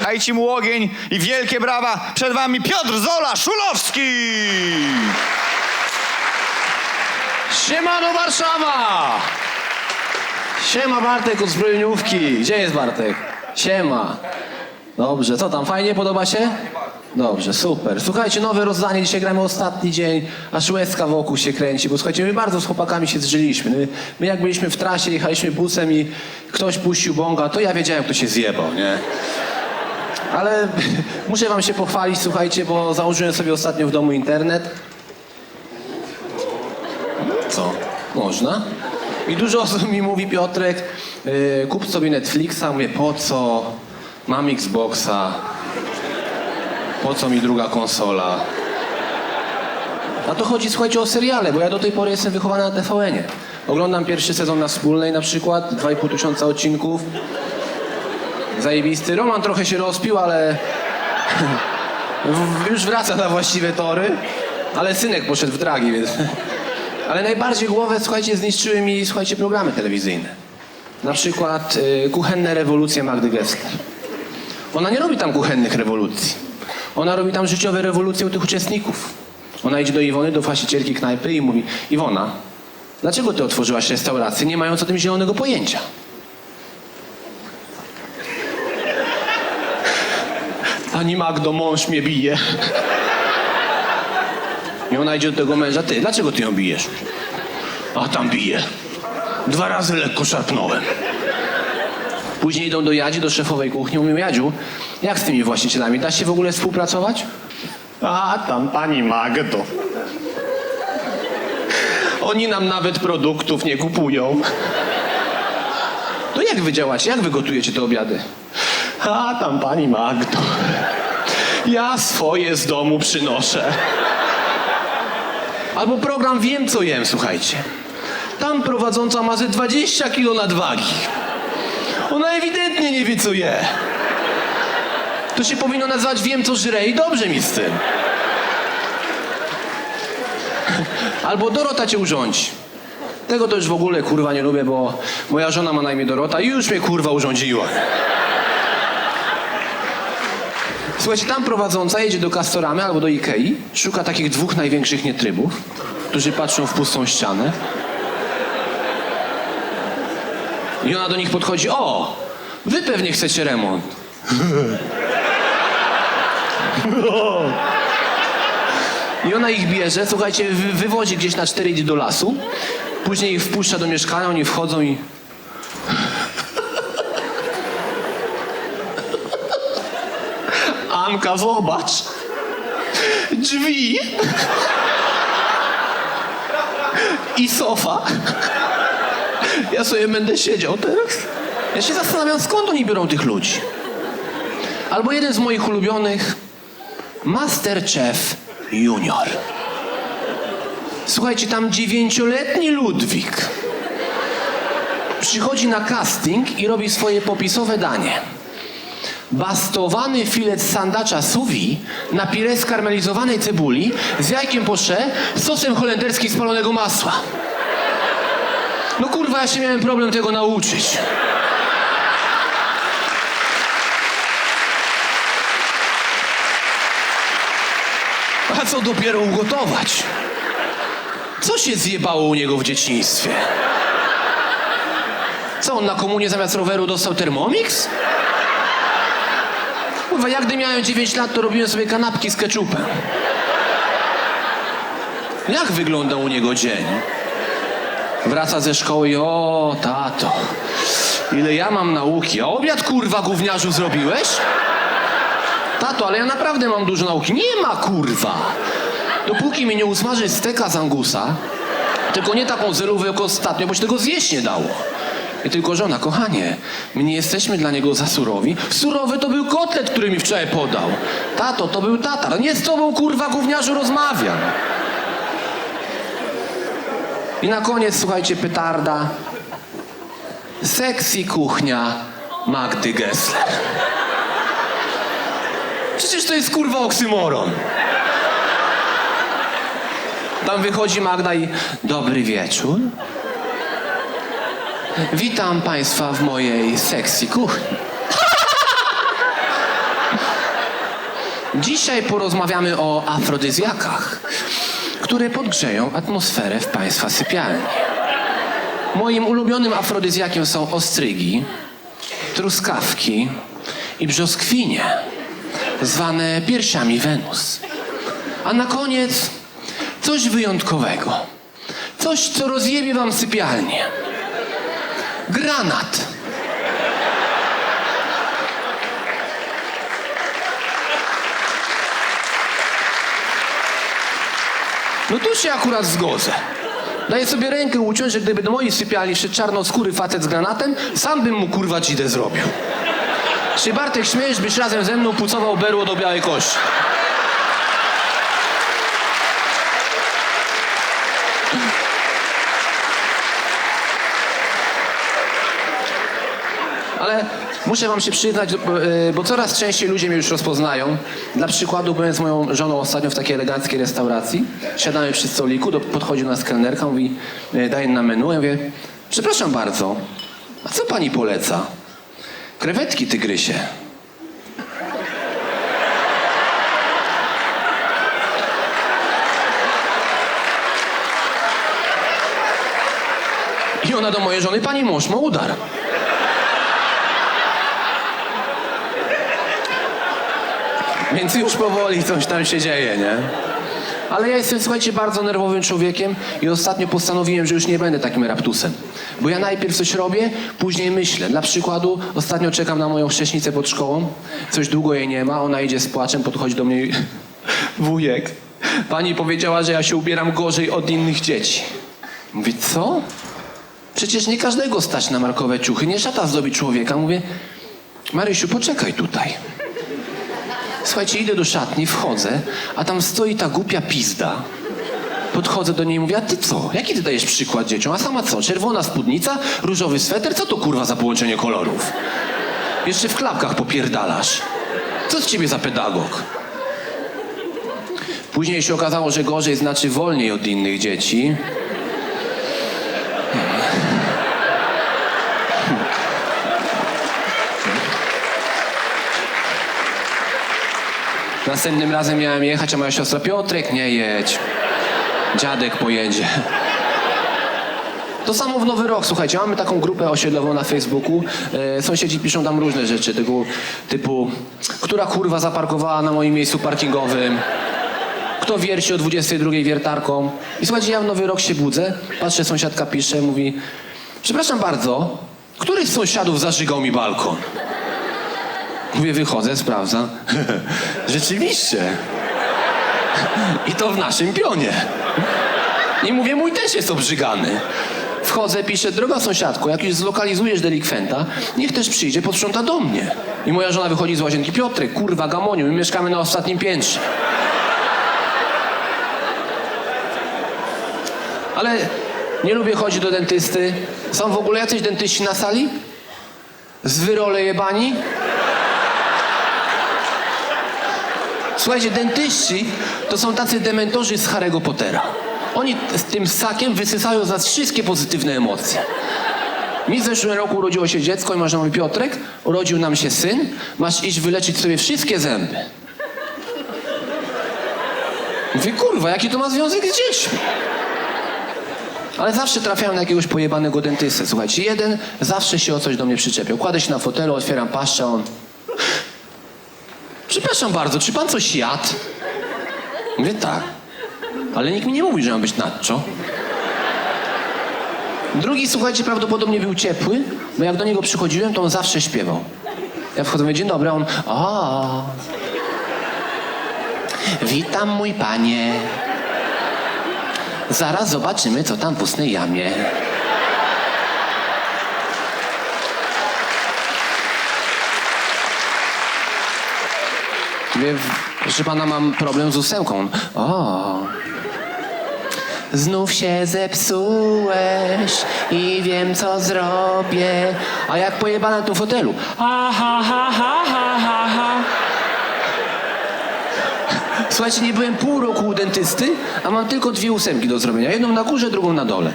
Dajcie mu ogień i wielkie brawa. Przed wami Piotr Zola Szulowski. Siemano Warszawa! Siema Bartek od zbrojeniówki. Gdzie jest Bartek? Siema. Dobrze, co tam, fajnie, podoba się? Dobrze, super. Słuchajcie, nowe rozdanie, dzisiaj gramy ostatni dzień, aż łezka wokół się kręci, bo słuchajcie, my bardzo z chłopakami się zżyliśmy. My, my jak byliśmy w trasie, jechaliśmy busem i ktoś puścił bonga, to ja wiedziałem, kto się zjebał, nie? Ale muszę wam się pochwalić, słuchajcie, bo założyłem sobie ostatnio w domu internet. Co? Można? I dużo osób mi mówi, Piotrek, yy, kup sobie Netflixa. Mówię, po co? Mam Xboxa. Po co mi druga konsola? A to chodzi, słuchajcie, o seriale, bo ja do tej pory jestem wychowany na TVN-ie. Oglądam pierwszy sezon na Wspólnej na przykład, 2,5 tysiąca odcinków. Zajebisty. Roman trochę się rozpił, ale już wraca na właściwe tory. Ale synek poszedł w dragi, więc... Ale najbardziej głowę, słuchajcie, zniszczyły mi, słuchajcie, programy telewizyjne. Na przykład y, Kuchenne rewolucje Magdy Gessler. Ona nie robi tam kuchennych rewolucji. Ona robi tam życiowe rewolucje u tych uczestników. Ona idzie do Iwony, do właścicielki knajpy i mówi Iwona, dlaczego ty otworzyłaś restaurację, nie mając o tym zielonego pojęcia? Pani Magdo, mąż mnie bije. I ona idzie do tego męża, ty, dlaczego ty ją bijesz? A tam bije. Dwa razy lekko szarpnąłem. Później idą do Jadzi, do szefowej kuchni, mówią, Jadziu, jak z tymi właścicielami, da się w ogóle współpracować? A tam pani Magdo. Oni nam nawet produktów nie kupują. To jak wy działacie? Jak wy gotujecie te obiady? A tam pani Magdo. Ja swoje z domu przynoszę. Albo program Wiem co jem, słuchajcie. Tam prowadząca ma ze 20 kilo nadwagi. Ona ewidentnie nie wie co je. To się powinno nazywać Wiem co żre i dobrze mi z tym. Albo Dorota cię urządzi. Tego to już w ogóle kurwa nie lubię, bo moja żona ma na imię Dorota i już mnie kurwa urządziła. Słuchajcie, tam prowadząca jedzie do Castoramy albo do Ikei, szuka takich dwóch największych nietrybów, którzy patrzą w pustą ścianę. I ona do nich podchodzi, o, wy pewnie chcecie remont. I ona ich bierze, słuchajcie, wy, wywozi gdzieś na cztery idzie do lasu, później ich wpuszcza do mieszkania, oni wchodzą i... Anka, zobacz. Drzwi. I sofa. Ja sobie będę siedział teraz. Ja się zastanawiam, skąd oni biorą tych ludzi. Albo jeden z moich ulubionych, Masterchef Junior. Słuchajcie, tam dziewięcioletni Ludwik przychodzi na casting i robi swoje popisowe danie. Bastowany filet sandacza suwi na pire skarmelizowanej cebuli z jajkiem posze, sosem holenderskim spalonego masła. No kurwa, ja się miałem problem tego nauczyć. A co dopiero ugotować? Co się zjebało u niego w dzieciństwie? Co, on na komunie zamiast roweru dostał Thermomix? Kurwa, jak gdy miałem 9 lat, to robiłem sobie kanapki z keczupem. Jak wygląda u niego dzień? Wraca ze szkoły i o, tato, ile ja mam nauki. A obiad, kurwa, gówniarzu zrobiłeś? Tato, ale ja naprawdę mam dużo nauki. Nie ma, kurwa. Dopóki mi nie usmaży steka z angusa, tylko nie taką zerówę jak ostatnio, bo się tego zjeść nie dało. I tylko żona, kochanie, my nie jesteśmy dla niego za surowi. Surowy to był kotlet, który mi wczoraj podał. Tato, to był tatar. Nie z tobą, kurwa, gówniarzu rozmawiam. I na koniec, słuchajcie, petarda. Sexy kuchnia Magdy Gessler. Przecież to jest kurwa oksymoron. Tam wychodzi Magda i dobry wieczór. Witam Państwa w mojej sexy kuchni. Dzisiaj porozmawiamy o afrodyzjakach, które podgrzeją atmosferę w Państwa sypialni. Moim ulubionym afrodyzjakiem są ostrygi, truskawki i brzoskwinie, zwane piersiami Wenus. A na koniec coś wyjątkowego. Coś, co rozjebie wam sypialnię. Granat. No tu się akurat zgodzę. Daję sobie rękę uciąć, że gdyby do mojej sypialni wszedł czarnoskóry facet z granatem, sam bym mu kurwa dzidę zrobił. Czy Bartek śmiejesz, byś razem ze mną pucował berło do białej kości? Ale muszę wam się przyznać, bo, e, bo coraz częściej ludzie mnie już rozpoznają. Dla przykładu byłem z moją żoną ostatnio w takiej eleganckiej restauracji. Siadamy przy stoliku, do, podchodzi nas kelnerka, mówi, e, daje na menu. Ja mówię, przepraszam bardzo, a co pani poleca? Krewetki tygrysie. I ona do mojej żony, pani mąż ma udar. Więc już powoli coś tam się dzieje, nie? Ale ja jestem, słuchajcie, bardzo nerwowym człowiekiem i ostatnio postanowiłem, że już nie będę takim raptusem. Bo ja najpierw coś robię, później myślę. Dla przykładu, ostatnio czekam na moją wcześnicę pod szkołą, coś długo jej nie ma, ona idzie z płaczem, podchodzi do mnie i... Wujek, pani powiedziała, że ja się ubieram gorzej od innych dzieci. Mówię, co? Przecież nie każdego stać na markowe ciuchy, nie szata zdobi człowieka. Mówię, Marysiu, poczekaj tutaj. Słuchajcie, idę do szatni, wchodzę, a tam stoi ta głupia pizda. Podchodzę do niej i mówię, a ty co? Jaki ty dajesz przykład dzieciom? A sama co? Czerwona spódnica, różowy sweter? Co to kurwa za połączenie kolorów? Jeszcze w klapkach popierdalasz. Co z ciebie za pedagog? Później się okazało, że gorzej znaczy wolniej od innych dzieci. Następnym razem miałem jechać, a moja siostra Piotrek, nie jedź. Dziadek pojedzie. To samo w Nowy Rok, słuchajcie, mamy taką grupę osiedlową na Facebooku. E, sąsiedzi piszą tam różne rzeczy, tego typu, która kurwa zaparkowała na moim miejscu parkingowym, kto wierci o 22 wiertarką. I słuchajcie, ja w Nowy Rok się budzę, patrzę, sąsiadka pisze, mówi, przepraszam bardzo, który z sąsiadów zażygał mi balkon? Mówię, wychodzę, sprawdzam. Rzeczywiście. I to w naszym pionie. I mówię, mój też jest obrzygany. Wchodzę, piszę, droga sąsiadko, jak już zlokalizujesz delikwenta, niech też przyjdzie, posprząta do mnie. I moja żona wychodzi z łazienki, Piotrek, kurwa, Gamoniu, my mieszkamy na ostatnim piętrze. Ale nie lubię chodzić do dentysty. Są w ogóle jacyś dentyści na sali? Z wyrole jebani? Słuchajcie, dentyści to są tacy dementorzy z Harry'ego Pottera. Oni z tym ssakiem wysysają z nas wszystkie pozytywne emocje. Mi w zeszłym roku urodziło się dziecko i masz na Piotrek, urodził nam się syn, masz iść wyleczyć sobie wszystkie zęby. Mówię, kurwa, jaki to ma związek z dziećmi? Ale zawsze trafiałem na jakiegoś pojebanego dentystę. Słuchajcie, jeden zawsze się o coś do mnie przyczepiał. Kładę się na fotelu, otwieram paszczę, on... Przepraszam bardzo, czy pan coś jadł? Mówię, tak. Ale nikt mi nie mówi, że mam być nadczo. Drugi, słuchajcie, prawdopodobnie był ciepły, bo jak do niego przychodziłem, to on zawsze śpiewał. Ja wchodzę, mówię, dzień dobry, a on, o, witam mój panie. Zaraz zobaczymy, co tam w ustnej jamie. Mówię, proszę pana, mam problem z ósemką. O. Znów się zepsułeś i wiem, co zrobię. A jak pojebana na tym fotelu. Ha, ha, ha, ha, ha, ha, ha. Słuchajcie, nie byłem pół roku u dentysty, a mam tylko dwie ósemki do zrobienia. Jedną na górze, drugą na dole.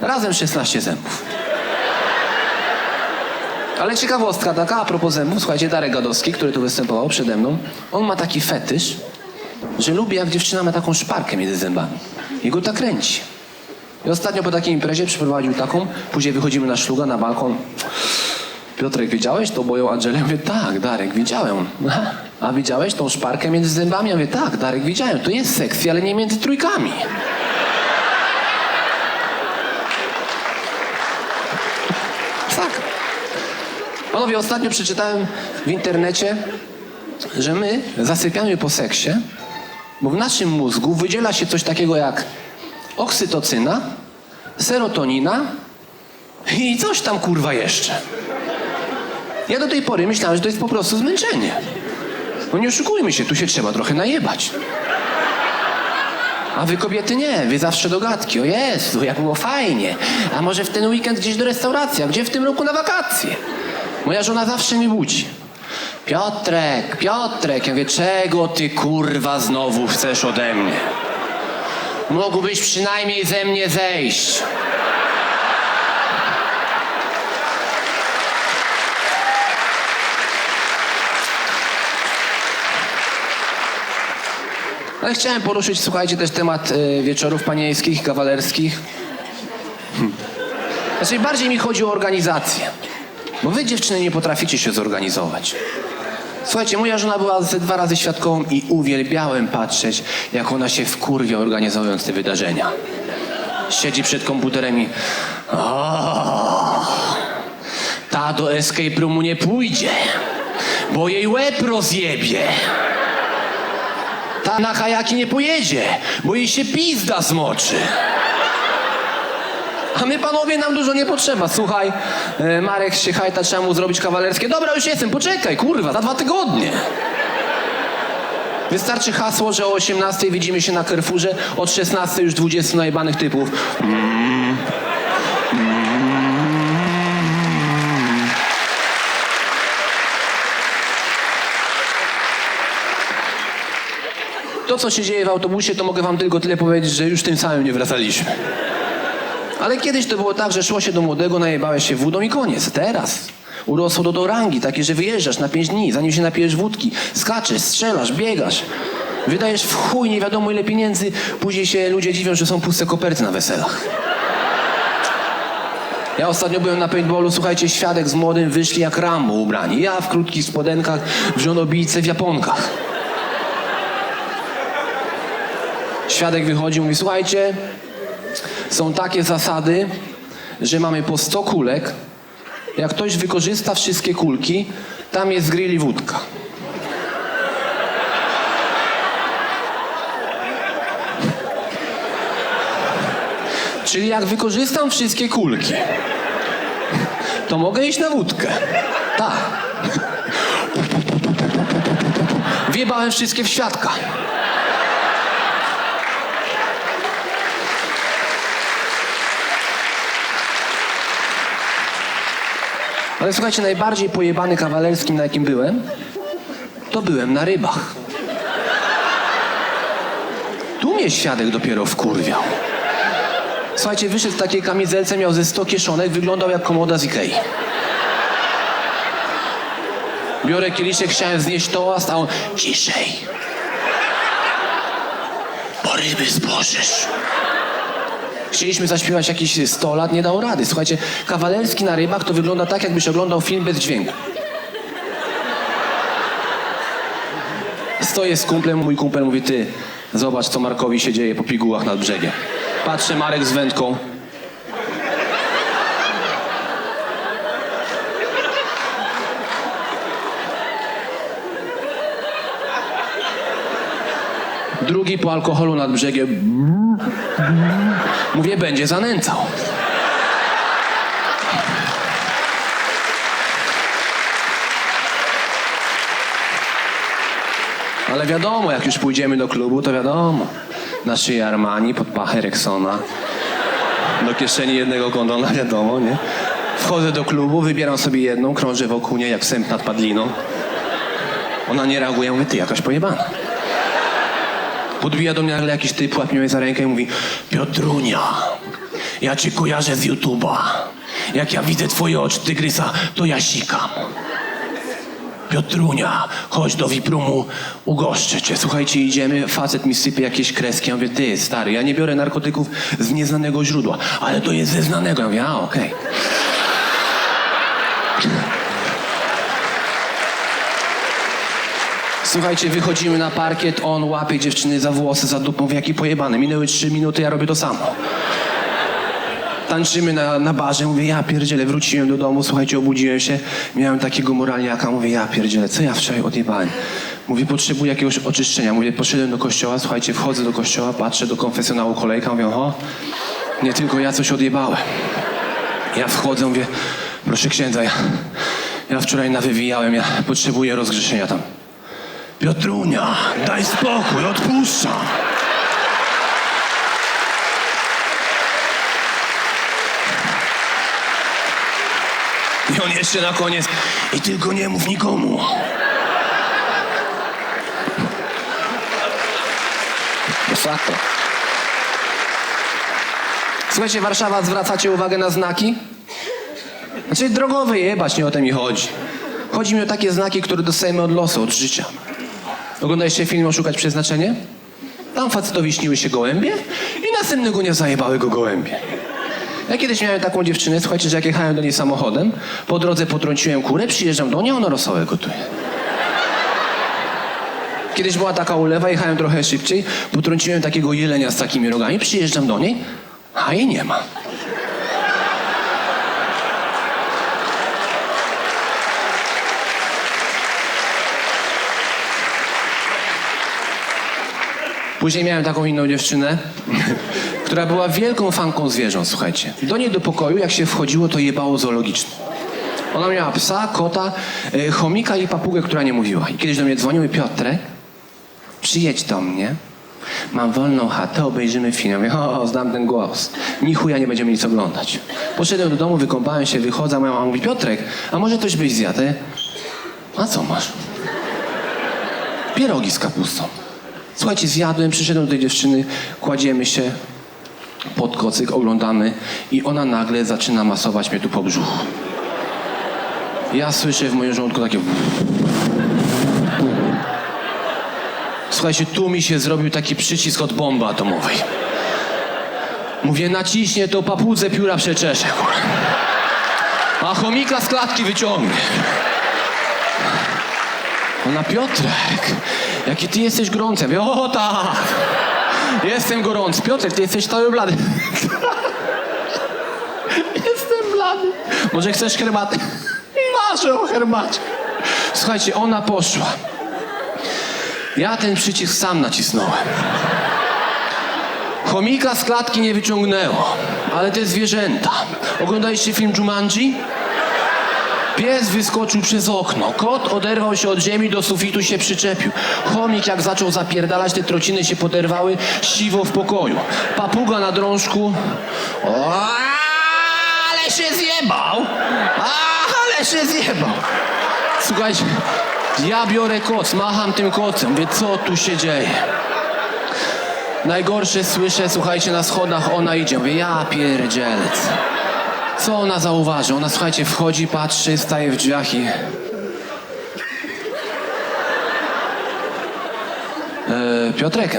Razem 16 zębów. Ale ciekawostka taka, a propos zębów, słuchajcie, Darek Gadowski, który tu występował przede mną, on ma taki fetysz, że lubi jak dziewczyna ma taką szparkę między zębami. I go tak kręci. I ostatnio po takiej imprezie przyprowadził taką, później wychodzimy na szluga, na balkon. Piotrek, widziałeś to moją Angelę? Ja mówię, tak, Darek, widziałem. A widziałeś tą szparkę między zębami? Ja mówię, tak, Darek, widziałem. To jest sekcja, ale nie między trójkami. Tak. Panowie, ostatnio przeczytałem w internecie, że my zasypiamy po seksie, bo w naszym mózgu wydziela się coś takiego jak oksytocyna, serotonina i coś tam kurwa jeszcze. Ja do tej pory myślałem, że to jest po prostu zmęczenie. No nie oszukujmy się, tu się trzeba trochę najebać. A wy kobiety nie, wy zawsze do gadki. O Jezu, jak było fajnie. A może w ten weekend gdzieś do restauracji, a gdzie w tym roku na wakacje? Moja żona zawsze mi budzi. Piotrek, Piotrek, ja mówię, czego ty kurwa znowu chcesz ode mnie? Mógłbyś przynajmniej ze mnie zejść. Ale chciałem poruszyć, słuchajcie, też temat e, wieczorów panieńskich, kawalerskich. Znaczy, bardziej mi chodzi o organizację. Bo wy, dziewczyny, nie potraficie się zorganizować. Słuchajcie, moja żona była ze dwa razy świadkową i uwielbiałem patrzeć, jak ona się wkurwia organizując te wydarzenia. Siedzi przed komputerem i... Ta do escape roomu nie pójdzie, bo jej łeb rozjebie. Ta na kajaki nie pojedzie, bo jej się pizda zmoczy. A my panowie nam dużo nie potrzeba. Słuchaj, e, Marek się hajta, trzeba mu zrobić kawalerskie. Dobra, już jestem, poczekaj, kurwa, za dwa tygodnie. Wystarczy hasło, że o 18 widzimy się na Carrefourze, od 16 już 20 najbanych typów. To, co się dzieje w autobusie, to mogę wam tylko tyle powiedzieć, że już tym samym nie wracaliśmy. Ale kiedyś to było tak, że szło się do młodego, najebałeś się wódą i koniec. Teraz urosło to do rangi, takie, że wyjeżdżasz na pięć dni, zanim się napijesz wódki, skaczesz, strzelasz, biegasz. Wydajesz w chuj nie wiadomo ile pieniędzy, później się ludzie dziwią, że są puste koperty na weselach. Ja ostatnio byłem na paintballu, słuchajcie, świadek z młodym wyszli jak Rambo ubrani. Ja w krótkich spodenkach, w żonobijce, w japonkach. Świadek wychodzi mówi, słuchajcie, są takie zasady, że mamy po 100 kulek. Jak ktoś wykorzysta wszystkie kulki, tam jest grill i wódka. Czyli jak wykorzystam wszystkie kulki, to mogę iść na wódkę. Tak. Wjebałem wszystkie w świadka. Ale słuchajcie, najbardziej pojebany kawalerskim, na jakim byłem, to byłem na rybach. Tu mnie świadek dopiero wkurwiał. Słuchajcie, wyszedł w takiej kamizelce, miał ze 100 kieszonek, wyglądał jak komoda z Ikei. Biorę kieliszek, chciałem znieść toast, a on ciszej. Po ryby zbożysz. Chcieliśmy zaśpiewać jakiś 100 lat, nie dał rady. Słuchajcie, kawalerski na rybach to wygląda tak, jakbyś oglądał film bez dźwięku. Stoję z kumplem, mój kumpel mówi, ty, zobacz, co Markowi się dzieje po pigułach nad brzegiem. Patrzę, Marek z wędką. Drugi po alkoholu nad brzegiem. Mówię, będzie zanęcał. Ale wiadomo, jak już pójdziemy do klubu, to wiadomo. Na szyję Armani, pod pachę Rexona. Do kieszeni jednego kondona, wiadomo, nie? Wchodzę do klubu, wybieram sobie jedną, krążę wokół niej jak sęp nad padliną. Ona nie reaguje, mówię, ty jakaś pojebana. Podbija do mnie nagle jakiś typ, łapie mnie za rękę i mówi Piotrunia, ja cię kojarzę z YouTube'a. Jak ja widzę twoje oczy tygrysa, to ja sikam. Piotrunia, chodź do Wiprumu, ugoszczę cię. Słuchajcie, idziemy, facet mi sypie jakieś kreski. Ja mówię, ty, stary, ja nie biorę narkotyków z nieznanego źródła, ale to jest ze znanego. Ja mówię, a, okej. Słuchajcie, wychodzimy na parkiet, on łapie dziewczyny za włosy, za dupą, w jaki pojebany. Minęły trzy minuty, ja robię to samo. Tańczymy na, na barze, mówię, ja pierdzielę, wróciłem do domu, słuchajcie, obudziłem się, miałem takiego moralniaka, mówię, ja pierdzielę, co ja wczoraj odjebałem? Mówię, potrzebuję jakiegoś oczyszczenia. Mówię, poszedłem do kościoła, słuchajcie, wchodzę do kościoła, patrzę do konfesjonału kolejka, mówię, o, nie tylko ja coś odjebałem. Ja wchodzę, mówię, proszę księdza, ja, ja wczoraj nawywijałem, ja potrzebuję rozgrzeszenia tam. Piotrunia, daj spokój, odpuszczam. I on jeszcze na koniec. I tylko nie mów nikomu. Masakra. Słuchajcie, Warszawa, zwracacie uwagę na znaki? Znaczy drogowy jebać, nie o to mi chodzi. Chodzi mi o takie znaki, które dostajemy od losu, od życia. Oglądaliście film Oszukać Przeznaczenie? Tam facetowi śniły się gołębie i następnego dnia zajebały go gołębie. Ja kiedyś miałem taką dziewczynę, słuchajcie, że jak jechałem do niej samochodem, po drodze potrąciłem kurę, przyjeżdżam do niej, ona rosołek gotuje. Kiedyś była taka ulewa, jechałem trochę szybciej, potrąciłem takiego jelenia z takimi rogami, przyjeżdżam do niej, a jej nie ma. Później miałem taką inną dziewczynę, która była wielką fanką zwierząt, słuchajcie. Do niej do pokoju, jak się wchodziło, to jebało zoologiczne. Ona miała psa, kota, y, chomika i papugę, która nie mówiła. I kiedyś do mnie dzwonił i Piotrek, przyjedź do mnie, mam wolną chatę, obejrzymy film. Ja mówię, o, znam ten głos. Ni chuja nie będziemy nic oglądać. Poszedłem do domu, wykąpałem się, wychodzę, a moja mama mówi, Piotrek, a może coś byś zjadł? Ja, A co masz? Pierogi z kapustą. Słuchajcie, zjadłem, przyszedłem do tej dziewczyny, kładziemy się pod kocyk, oglądamy i ona nagle zaczyna masować mnie tu po brzuchu. Ja słyszę w moim żołądku takie... Słuchajcie, tu mi się zrobił taki przycisk od bomby atomowej. Mówię, naciśnie to papudze pióra przeczesze. kurwa. A chomika z klatki wyciągnie. Ona, Piotrek, jaki ty jesteś gorący. Ja mówię, o tak, jestem gorący. Piotrek, ty jesteś cały blady. Jestem blady. Może chcesz herbatę? Marzę o herbacie. Słuchajcie, ona poszła. Ja ten przycisk sam nacisnąłem. Chomika z klatki nie wyciągnęło, ale te zwierzęta. Oglądaliście film Jumanji? Pies wyskoczył przez okno, kot oderwał się od ziemi, do sufitu się przyczepił. Chomik jak zaczął zapierdalać, te trociny się poderwały, siwo w pokoju. Papuga na drążku. O, ale się zjebał! Ale się zjebał! Słuchajcie, ja biorę koc, macham tym kocem, mówię, co tu się dzieje? Najgorsze słyszę, słuchajcie, na schodach ona idzie. Mówię, ja pierdzielec. Co ona zauważy? Ona, słuchajcie, wchodzi, patrzy, staje w drzwiach i... E, Piotrek, e,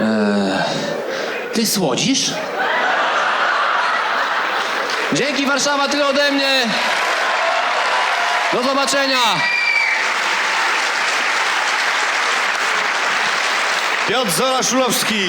e, ty słodzisz? Dzięki Warszawa, tyle ode mnie. Do zobaczenia. Piotr Zola Szulowski.